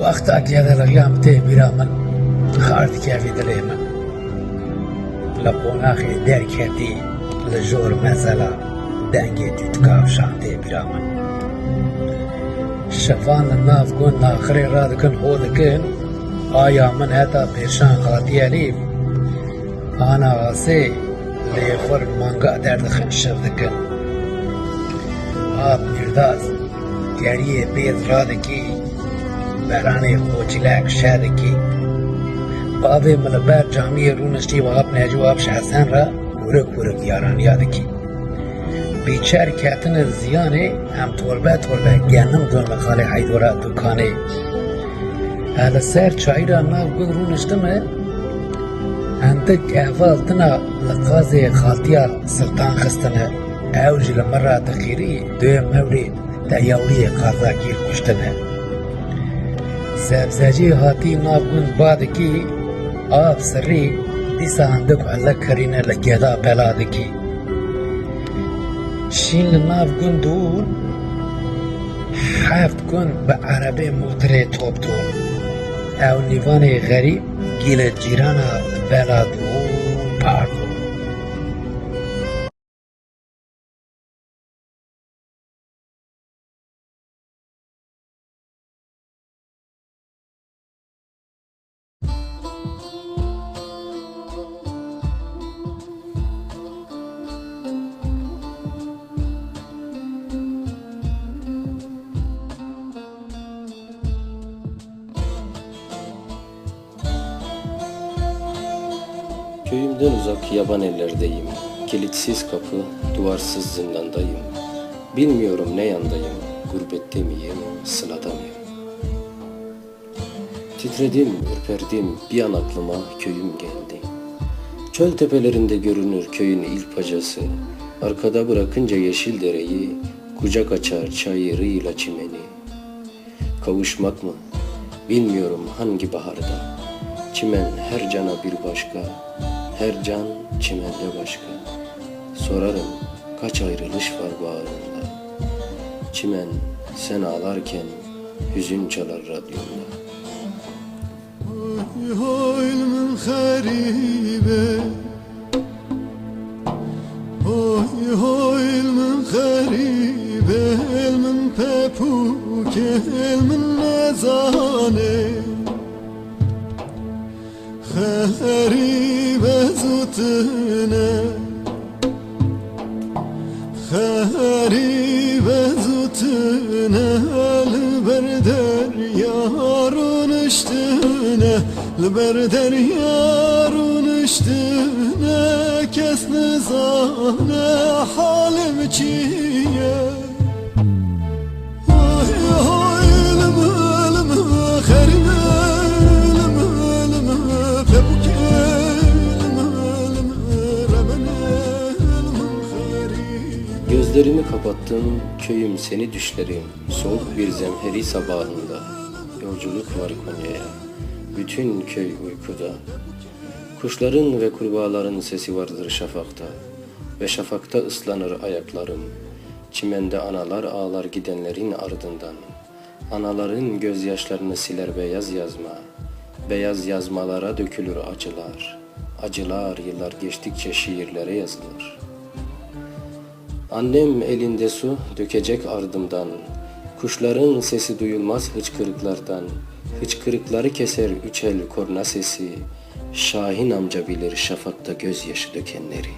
وقتا گیده لگیم تی بیرا من خارد کفی دلی من لقوناخی در کتی لجور مزلا دنگی تیتکاف شانتی بیرا من شفان ناف کن ناخری را دکن هو دکن آیا من هتا پیشان خاطی علیف آنا آسی لیخور مانگا درد خنشف دکن آب میرداز گریه بید را دکی برانه خوچلک شادکی بابه ملبر جامی رونشتی و آب نجو آب شحسن را گورک گورک یاران یادکی بیچار کتن زیانه هم تربه تربه گنم دون مخاله حیدورا دکانه هل سر چای را ناو گل رونشتمه هندک احوال تنا لقازه خالتیا سلطان خستنه اوج لمرة تخيري دوم هوري دا يولي قازا گیر کشتنه Zebzecî hatî navgund badikî av sirrî dîsa hindik elek kirîne li geda bela dikî. Şîn li nav gund û heft gund bi erebê motorê top dûn. Ew nîvanê xerîb gîle cîrana beladûn park. Köyümden uzak yaban ellerdeyim. Kilitsiz kapı, duvarsız zindandayım. Bilmiyorum ne yandayım, gurbette miyim, sılada mıyım? Titredim, ürperdim, bir an aklıma köyüm geldi. Çöl tepelerinde görünür köyün ilk pacası. Arkada bırakınca yeşil dereyi, kucak açar çayırıyla çimeni. Kavuşmak mı? Bilmiyorum hangi baharda. Çimen her cana bir başka, her can çimende başka. Sorarım kaç ayrılış var bağrında. Çimen sen ağlarken hüzün çalar radyonda. Haylimin haribe Oy haylimin haribe Elmin pepuke Elmin nezane نزانه خريبة زوتنا خريبة زوتنا البردر يارون اشتنا البردر يارون اشتنا كس نزانا حالم چیه Gözlerimi kapattım, köyüm seni düşlerim. Soğuk bir zemheri sabahında. Yolculuk var Konya'ya. Bütün köy uykuda. Kuşların ve kurbağaların sesi vardır şafakta. Ve şafakta ıslanır ayaklarım. Çimende analar ağlar gidenlerin ardından. Anaların gözyaşlarını siler beyaz yazma. Beyaz yazmalara dökülür acılar. Acılar yıllar geçtikçe şiirlere yazılır. Annem elinde su dökecek ardımdan. Kuşların sesi duyulmaz hıçkırıklardan. Hıçkırıkları keser üç el korna sesi. Şahin amca bilir şafakta gözyaşı dökenleri.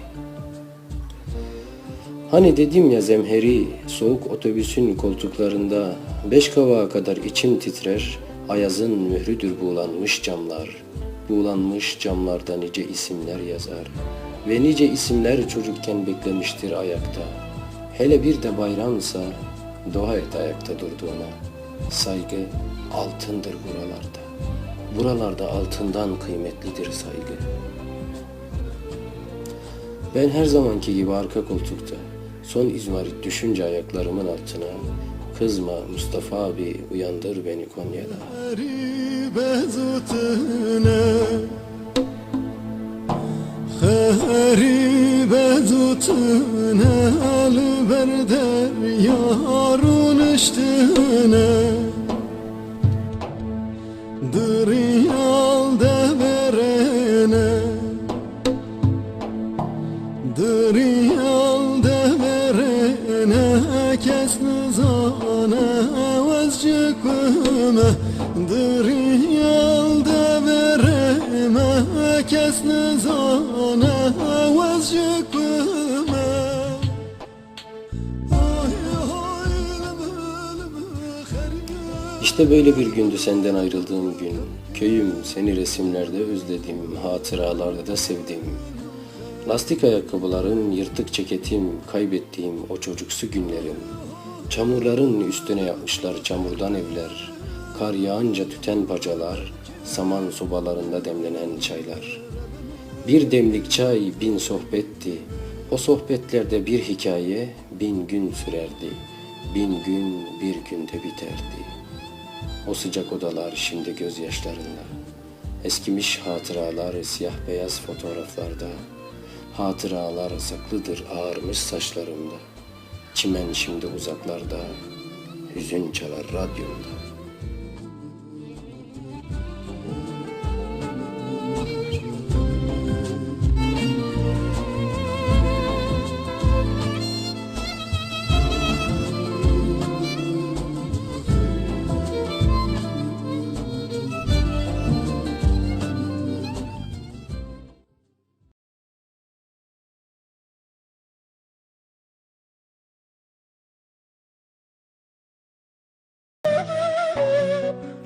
Hani dedim ya zemheri, soğuk otobüsün koltuklarında beş kavağa kadar içim titrer, ayazın mührüdür buğulanmış camlar. Buğulanmış camlarda nice isimler yazar ve nice isimler çocukken beklemiştir ayakta. Hele bir de bayramsa dua et ayakta durduğuna. Saygı altındır buralarda. Buralarda altından kıymetlidir saygı. Ben her zamanki gibi arka koltukta son izmarit düşünce ayaklarımın altına kızma Mustafa abi uyandır beni Konya'da. Tehribe tutun el berder yarun iştine Dıriyal de verene Dıriyal de verene kes nizane vazcıkıme Dıriyal de vereme kes nizane İşte böyle bir gündü senden ayrıldığım gün. Köyüm seni resimlerde özledim, hatıralarda da sevdim. Lastik ayakkabılarım, yırtık ceketim, kaybettiğim o çocuksu günlerim. Çamurların üstüne yapmışlar çamurdan evler. Kar yağınca tüten bacalar, saman sobalarında demlenen çaylar. Bir demlik çay bin sohbetti. O sohbetlerde bir hikaye bin gün sürerdi. Bin gün bir günde biterdi. O sıcak odalar şimdi gözyaşlarında. Eskimiş hatıralar siyah beyaz fotoğraflarda. Hatıralar saklıdır ağarmış saçlarımda. Çimen şimdi uzaklarda. Hüzün çalar radyomda.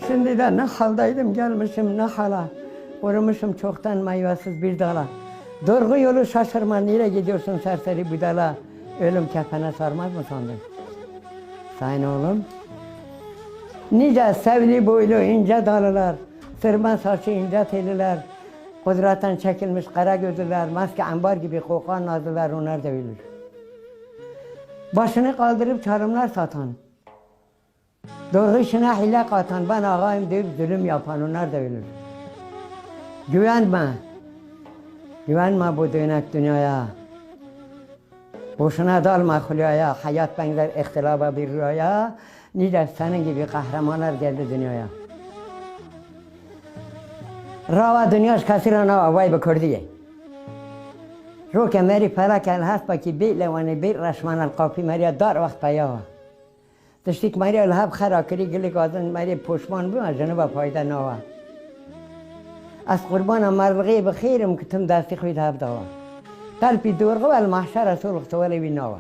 Şimdi de ne haldaydım gelmişim ne hala. Kurumuşum çoktan meyvesiz bir dala. Doğru yolu şaşırma nereye gidiyorsun serseri budala. Ölüm kefene sarmaz mı sandın? Sayın oğlum. Nice sevli boylu ince dalılar. Sırma saçı ince teliler. Kudretten çekilmiş kara gözlüler. Maske ambar gibi kokan nazlılar onlar da ölür. Başını kaldırıp çarımlar satan. Doğru işine hile katan, ben ağayım deyip zulüm yapan onlar da ölür. Güvenme. Güvenme bu dönek dünyaya. Boşuna dalma hülyaya, hayat benzer ihtilaba bir rüyaya. Nice senin gibi kahramanlar geldi dünyaya. Rava dünyas kasirana vay be kurdiye. رو که مری پلک الهست با که بی لوانی بی رشمان القافی مریا دار وقت پیاوه دشتیک مریا الهب خرا کری گلی گازن مریا پشمان بیم جنوب پایده نوا. از قربان مرغی بخیرم که تم دستی خوید هب دوا. قلبی دورغه و المحشر رسول اختوالی بی نوا.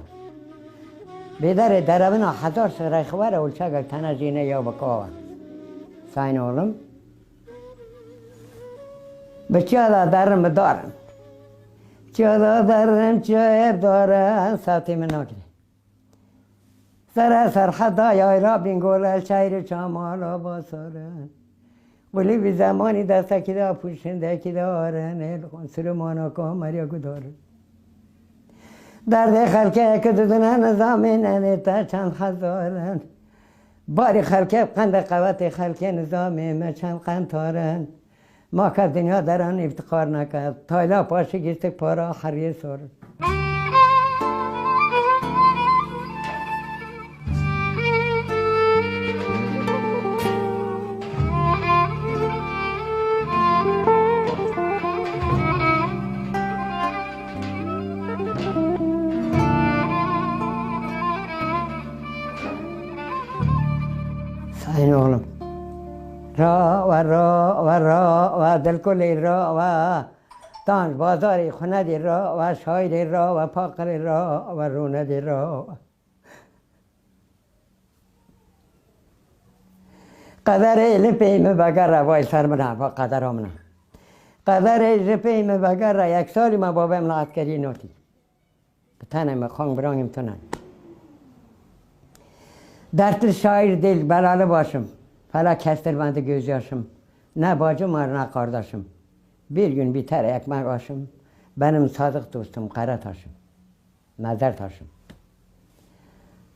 بیدر دربنا هزار سره خوار اولچاگل تنه زینه یا بکاوه ساین اولم. بچه دا درم دارم چرا درم؟ چه دارن ساعتی من نگیره سر سر خدایا یا بینگول الچایر چامالا بازاره ولی به زمانی دسته که دا پوشنده که دا آرنه سلمانا که مریا گداره درد خلکه که دودنه نظامه نه تا چند خزارن باری خلکه قند قوت خلکه نظامه ما چند قند تارن ما که دنیا دران افتخار نکرد تایلا پاشه گیست پارا خریه سارن Sayın oğlum. را و را و را و دلکل را و دانش بازار خند را و شاعر را و پاقر را و روند را قدر لپیم بگر وای سر من با قدر آمنا قدر لپیم بگر یک سالی ما بابم لعتکری نوتی تنم خانگ برانگم تونن Dertli şair değil, belalı başım. Hala kestirmedi gözyaşım. Ne bacım var ne kardeşim. Bir gün biter ekmek aşım. Benim sadık dostum kara taşım. Mezar taşım.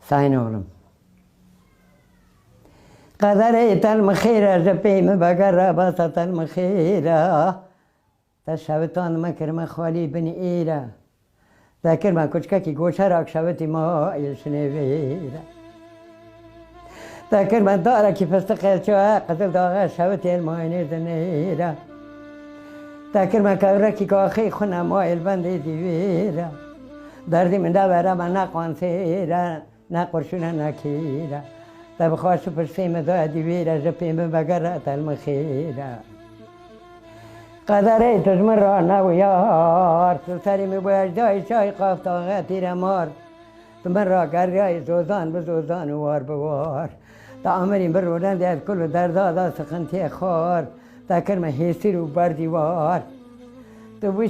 Sayın oğlum. Kadar eytel mi khira cepeymi bagara basatel mi khira. Teşevitan mı kirme khali bin ila. Zekir me kuçka ki goşarak şeveti ma ilşine veyla. تاکن من داره کی فست فستقيت قدر قتل داغا شوت المعيني دنيرا تاکن من كوركي كاخي ما مايل بندي ویرا دردی من دو من نقوان سیره نقرشونه تا بخواست خواست پرسیم دو جبیم جپیم بگر تلم خیره قدره تجمر را نو یار سلسری می باید جای شای قافت آغا تیر مار. تمر را گریای زوزان به زوزان وار بوار تا عمرین بر رودن دیت کل در دادا سخنتی خار تا کرم حیسی رو بر دیوار تو بوش